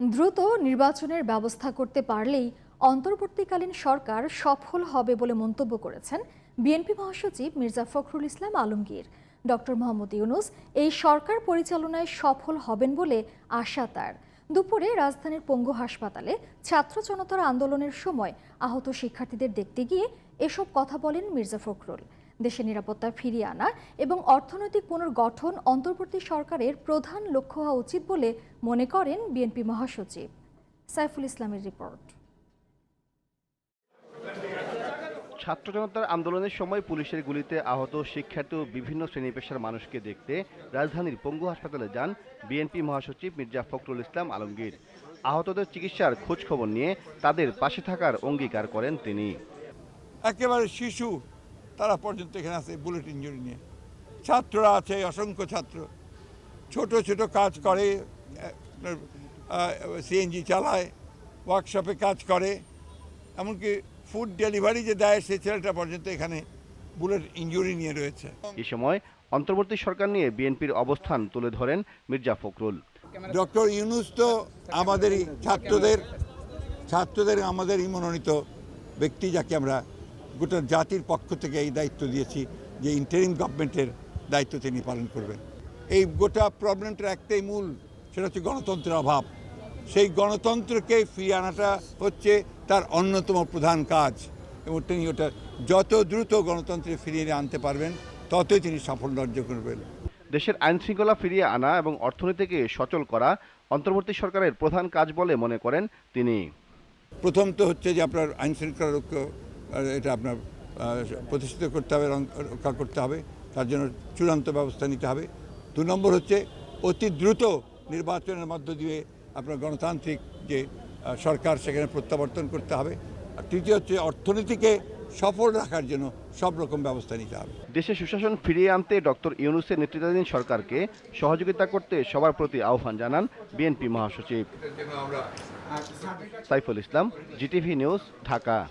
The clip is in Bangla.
দ্রুত নির্বাচনের ব্যবস্থা করতে পারলেই অন্তর্বর্তীকালীন সরকার সফল হবে বলে মন্তব্য করেছেন বিএনপি মহাসচিব মির্জা ফখরুল ইসলাম আলমগীর। ডক্টর মোহাম্মদ ইউনুস এই সরকার পরিচালনায় সফল হবেন বলে আশা তার। দুপুরে রাজধানীর পঙ্গু হাসপাতালে ছাত্র জনতার আন্দোলনের সময় আহত শিক্ষার্থীদের দেখতে গিয়ে এসব কথা বলেন মির্জা ফখরুল। দেশের নিরাপত্তা ফিরিয়ে আনা এবং অর্থনৈতিক পুনর্গঠন অন্তর্বর্তী সরকারের প্রধান লক্ষ্য হওয়া উচিত বলে মনে করেন বিএনপি মহাসচিব। সাইফুল ইসলামের রিপোর্ট। ছাত্র জনতার আন্দোলনের সময় পুলিশের গুলিতে আহত শিক্ষার্থী ও বিভিন্ন শ্রেণি পেশার মানুষকে দেখতে রাজধানীর পঙ্গু হাসপাতালে যান বিএনপি মহাসচিব মির্জা ফখরুল ইসলাম আলমগীর। আহতদের চিকিৎসার খোঁজ খবর নিয়ে তাদের পাশে থাকার অঙ্গীকার করেন তিনি। একেবারে শিশু তারা পর্যন্ত এখানে আছে বুলেট ইঞ্জুরি নিয়ে। ছাত্ররা আছে অসংখ্য ছাত্র। ছোট ছোট কাজ করে সিএনজি চালায় ওয়ার্কশপে কাজ করে এমনকি ফুড ডেলিভারি যে দেয় সেই ছেলেটা পর্যন্ত এখানে বুলেট ইঞ্জুরি নিয়ে রয়েছে। এ সময় অন্তর্বর্তী সরকার নিয়ে বিএনপির অবস্থান তুলে ধরেন মির্জা ফখরুল। ডক্টর ইউনুস তো আমাদেরই ছাত্রদের ছাত্রদের আমাদেরই মনোনীত ব্যক্তি যাকে আমরা গোটা জাতির পক্ষ থেকে এই দায়িত্ব দিয়েছি যে ইন্টারিম গভর্নমেন্টের দায়িত্ব তিনি পালন করবেন। এই গোটা প্রবলেমটার একটাই মূল সেটা হচ্ছে গণতন্ত্রের অভাব। সেই গণতন্ত্রকে ফিরিয়ে আনাটা হচ্ছে তার অন্যতম প্রধান কাজ এবং তিনি ওটা যত দ্রুত গণতন্ত্রে ফিরিয়ে আনতে পারবেন ততই তিনি সাফল্য অর্জন করবেন। দেশের আইন শৃঙ্খলা ফিরিয়ে আনা এবং অর্থনীতিকে সচল করা অন্তর্বর্তী সরকারের প্রধান কাজ বলে মনে করেন তিনি। প্রথম তো হচ্ছে যে আপনার আইন শৃঙ্খলা রক্ষা এটা আপনার প্রতিষ্ঠিত করতে হবে রং- রক্ষা করতে হবে তার জন্য চূড়ান্ত ব্যবস্থা নিতে হবে। দু নম্বর হচ্ছে অতি দ্রুত নির্বাচনের মধ্য দিয়ে আপনার গণতান্ত্রিক যে সরকার সেখানে প্রত্যাবর্তন করতে হবে। আর তৃতীয় হচ্ছে অর্থনীতিকে সফল রাখার জন্য সব রকম ব্যবস্থা নিতে হবে। দেশে সুশাসন ফিরিয়ে আনতে ডক্টর ইউনুসের নেতৃত্বাধীন সরকারকে সহযোগিতা করতে সবার প্রতি আহ্বান জানান বিএনপি মহাসচিব। Saiful Islam GTV news Dhaka.